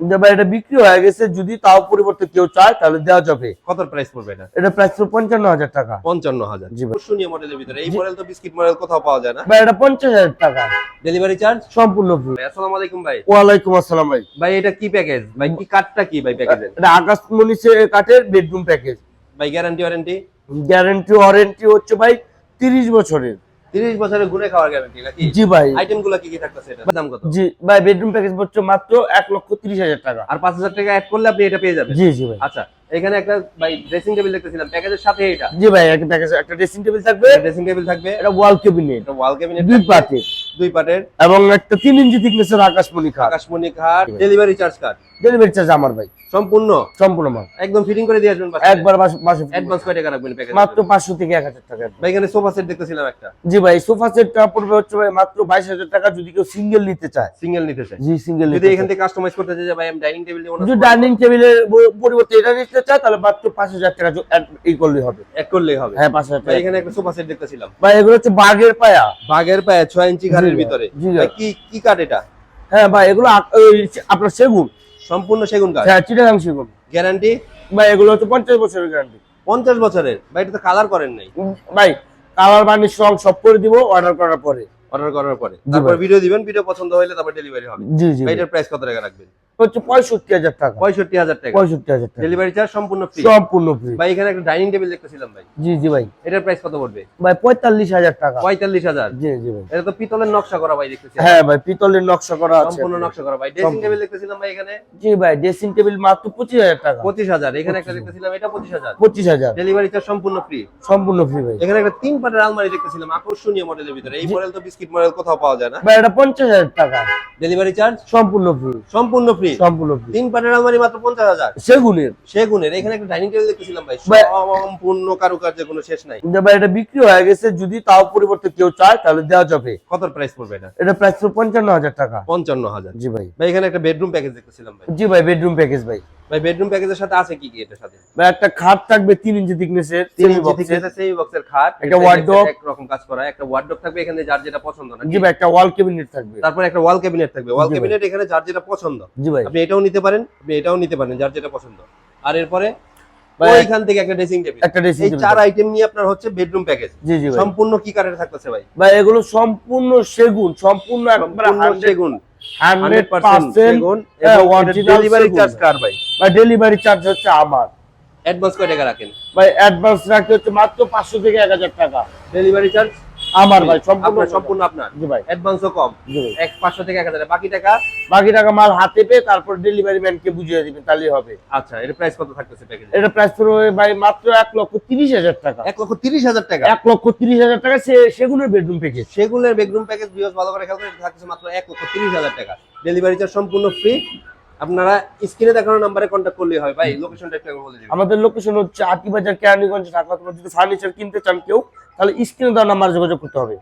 ভাই এটা বিক্রি হয়ে গেছে যদি তাও পরিবর্তে কেউ চায় তাহলে দেওয়া যাবে। কত প্রাইস পড়বে এটা? এটা প্রাইস পঞ্চান্ন হাজার টাকা। পঞ্চান্ন হাজার জি ভাই। আকর্ষণীয় মডেলের ভিতরে। এই মডেল তো বিস্কিট মডেল কোথাও পাওয়া যায় না। ভাই এটা পঞ্চাশ হাজার টাকা। ডেলিভারি চার্জ সম্পূর্ণ ফ্রি আসসালামু আলাইকুম ভাই। ওয়ালাইকুম আসসালাম ভাই। ভাই এটা কি প্যাকেজ ভাই কি কাঠটা কি ভাই প্যাকেজের এটা আকাশমণি কাঠের বেডরুম প্যাকেজ ভাই গ্যারান্টি ওয়ারেন্টি গ্যারান্টি ওয়ারেন্টি হচ্ছে ভাই তিরিশ বছরের। তিরিশ বছরের ঘুরে খাওয়ার গ্যারান্টি নাকি? জি ভাই। আইটেমগুলো কি কি থাকতেছে এটা? দাম কত? জি ভাই বেডরুম প্যাকেজ পড়ছে মাত্র এক লক্ষ তিরিশ হাজার টাকা। আর পাঁচ হাজার টাকা অ্যাড করলে আপনি এটা পেয়ে যাবেন? জি জি ভাই। আচ্ছা এখানে একটা ভাই ড্রেসিং টেবিল দেখতেছিলাম। প্যাকেজের সাথে এটা? জি ভাই একটা প্যাকেজ একটা ড্রেসিং টেবিল থাকবে। ড্রেসিং টেবিল থাকবে। এটা ওয়াল ক্যাবিনেট এটা ওয়াল ক্যাবিনেট দুই পাতে দুই পাটের। এবং একটা তিন ইঞ্চি থিকনেসের আকাশমণি খাট। আকাশমণি খাট delivery charge card delivery charge আমার ভাই। সম্পূর্ণ? সম্পূর্ণ মাল। একদম ফিটিং করে দিয়ে আসবেন একবার মাসে- অ্যাডভান্স কয় টাকা রাখবেন প্যাকেজ মাত্র পাঁচশো থেকে এক হাজার টাকা ভাই এখানে সোফা সেট দেখতেছিলাম একটা। জি ভাই সোফা সেটটা পড়বে হচ্ছে ভাই মাত্র বাইশ হাজার টাকা যদি কেউ সিঙ্গেল নিতে চায়। সিঙ্গেল নিতে চাই জি সিঙ্গেল যদি এখান থেকে কাস্টমাইজ করতে চাই ভাই আমি ডাইনিং টেবিল নিব যদি ডাইনিং টেবিলের পরিবর্তে এটা নিতে চায় তাহলে মাত্র পাঁচ হাজার টাকা যো- এই করলেই হবে। এক করলেই হবে। হ্যাঁ পাঁচ হাজার ভাই টাকা। এখানে একটা সোফা সেট দেখতেছিলাম। ভাই এগুলো হচ্ছে বাঘের পায়া। বাগের পায়ে ছয় ইঞ্চি ঘাড়ের ভিতরে? কি কি কাঠ এটা? হ্যাঁ ভাই এগুলো আপনার সেগুন। সম্পূর্ণ সেগুন কাঠ? হ্যাঁ চিটাগাং সেগুন। গ্যারান্টি? ভাই এগুলো হচ্ছে পঞ্চাশ বছরের গ্যারান্টি। পঞ্চাশ বছরের? ভাই এটা তো কালার করেন নাই। ভাই কালার বানিশ রং সব করে দিব অর্ডার করার পরে। অর্ডার করার পরে। তারপর ভিডিও দিবেন ভিডিও পছন্দ হলে তারপর ডেলিভারি হবে। জি জি ভাই এটার প্রাইস কত টাকা রাখবেন? হচ্ছে পঁয়ষট্টি হাজার টাকা। পঁয়ষট্টি হাজার টাকা। পঁয়ষট্টি হাজার টাকা। ডেলিভারি চার্জ সম্পূর্ণ ফ্রি সম্পূর্ণ ফ্রি ভাই এখানে একটা ডাইনিং টেবিল দেখতেছিলাম ভাই। জি জি ভাই। এটার প্রাইস কত পড়বে? ভাই পঁয়তাল্লিশ হাজার টাকা। পঁয়তাল্লিশ হাজার। জি জি ভাই। এটা তো পিতলের নকশা করা ভাই দেখতেছি। হ্যাঁ ভাই পিতলের নকশা করা আছে। সম্পূর্ণ নকশা করা। ভাই ড্রেসিং টেবিল দেখতেছিলাম ভাই এখানে। জি ভাই ড্রেসিং টেবিল মাত্র পঁচিশ হাজার টাকা। পঁচিশ হাজার। এখানে একটা দেখতেছিলাম এটা পঁচিশ হাজার। পঁচিশ হাজার। ডেলিভারি চার্জ সম্পূর্ণ ফ্রি সম্পূর্ণ ফ্রি ভাই। এখানে একটা তিন পাটের আলমারি দেখতেছিলাম আকর্ষণীয় মডেলের ভিতরে। এই মডেল তো বিস্কিট মডেল কোথাও পাওয়া যায় না। ভাই এটা পঞ্চাশ হাজার টাকা। ডেলিভারি চার্জ সম্পূর্ণ ফ্রি সম্পূর্ণ ফ্রি সম্পূর্ণ ফ্রি তিন পাটের আলমারি মাত্র পঞ্চাশ হাজার? সেগুনের। সেগুনের এখানে একটা ডাইনিং টেবিল দেখতেছিলাম ভাই। সম্পূর্ণ কারুকার্য কোনো শেষ নাই। ভাই এটা বিক্রি হয়ে গেছে যদি তাও পরিবর্তে কেউ চায় তাহলে দেওয়া যাবে। কত প্রাইস পড়বে এটা? এটা প্রাইস তো পঞ্চান্ন হাজার টাকা। পঞ্চান্ন হাজার। জি ভাই। ভাই এখানে একটা বেডরুম প্যাকেজ দেখতেছিলাম ভাই। জি ভাই বেডরুম প্যাকেজ ভাই। ভাই বেডরুম প্যাকেজের সাথে আছে কি কি এটার সাথে? ভাই একটা খাট থাকবে তিন ইঞ্চি থিকনেসের তিন ইঞ্চি thickness-এর semi খাট। একটা এটা wardrobe। একরকম কাজ করা একটা ওয়ার্ডরোব থাকবে এখানে যার যেটা পছন্দ না জি ভাই একটা ওয়াল ক্যাবিনেট থাকবে। তারপর একটা ওয়াল ক্যাবিনেট থাকবে। ওয়াল ক্যাবিনেট এখানে যার যেটা পছন্দ। জি ভাই। আপনি এটাও নিতে পারেন আপনি এটাও নিতে পারেন যার যেটা পছন্দ। আর এরপরে ভাই, ওইখান থেকে একটা ড্রেসিং টেবিল একটা ড্রেসিং এই চার আইটেম নিয়ে আপনার হচ্ছে বেডরুম প্যাকেজ জি জি ভাই। সম্পূর্ণ কি কাঠের থাকতেছে ভাই? ভাই এগুলো সম্পূর্ণ সেগুন সম্পূর্ণ একবারে সেগুন। হান্ড্রেড 100% পার্সেন্ট সেগুন ডেলিভারি চার্জ কার ভাই? বা ডেলিভারি চার্জ হচ্ছে আমার। অ্যাডভান্স কয় টাকা রাখেন? ভাই অ্যাডভান্স রাখতে হচ্ছে মাত্র পাঁচশো থেকে এক হাজার টাকা। ডেলিভারি চার্জ আমার ভাই সম্পূর্ণ সম্পূর্ণ আপনার। জি ভাই। অ্যাডভান্সও কম। জি ভাই। এক পাঁচশো থেকে এক হাজার বাকি টাকা? বাকি টাকা মাল হাতে পেয়ে তারপর ডেলিভারি ম্যানকে বুঝিয়ে দিবেন তাহলেই হবে। আচ্ছা এর প্রাইস কত থাকতেছে প্যাকেজ এটা প্রাইস পড়বে ভাই মাত্র এক লক্ষ তিরিশ হাজার টাকা। এক লক্ষ তিরিশ হাজার টাকা? এক লক্ষ তিরিশ হাজার টাকা সে সেগুনের বেডরুম প্যাকেজ সেগুলোর বেডরুম প্যাকেজ বিয়স ভালো করে খেয়াল করে এটা থাকছে মাত্র এক লক্ষ তিরিশ হাজার টাকা। ডেলিভারি চার্জ সম্পূর্ণ ফ্রি আপনারা স্ক্রিনে দেখানো নাম্বারে কন্ট্যাক্ট করলেই হয়। ভাই লোকেশনটা একটু বলে দিন আমাদের লোকেশন হচ্ছে আটিবাজার কেরানীগঞ্জ, ঢাকা তোমরা যদি ফার্নিচার কিনতে চান কেউ, তাহলে স্ক্রিনে দেওয়া নাম্বারে যোগাযোগ করতে হবে।